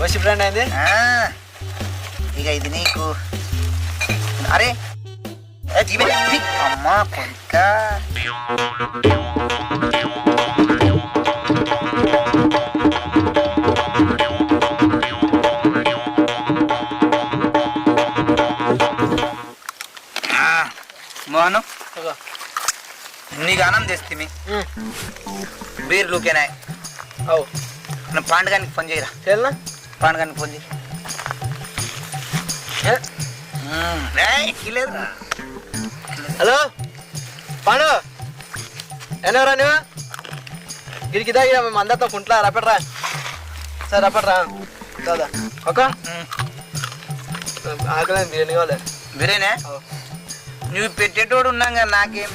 Best friend అయింది? ఇక ఇది నీకు. అరే. అమ్మా కొంత మోహను. నీకు ఆనందం తెస్తుంది ఉమ్, బీర్ లూకేనా అవు. పాండగానికి ఫోన్ చేయరా. చేయాలనా? ఏయ్, ఎక్కిలేదురా. హలో? పాండు ఎన్నవరా నువ్వు? గిరికి దాగి మేము అందరితో కుంట్లా రపెట్రా. సరే రపెట్రా. దాదా ఒక మ్మ్. ఆకలేదు బిర్యానీ కావాలి. అవు. నువ్వు పెట్టేటోడు ఉన్నాగా నాకేం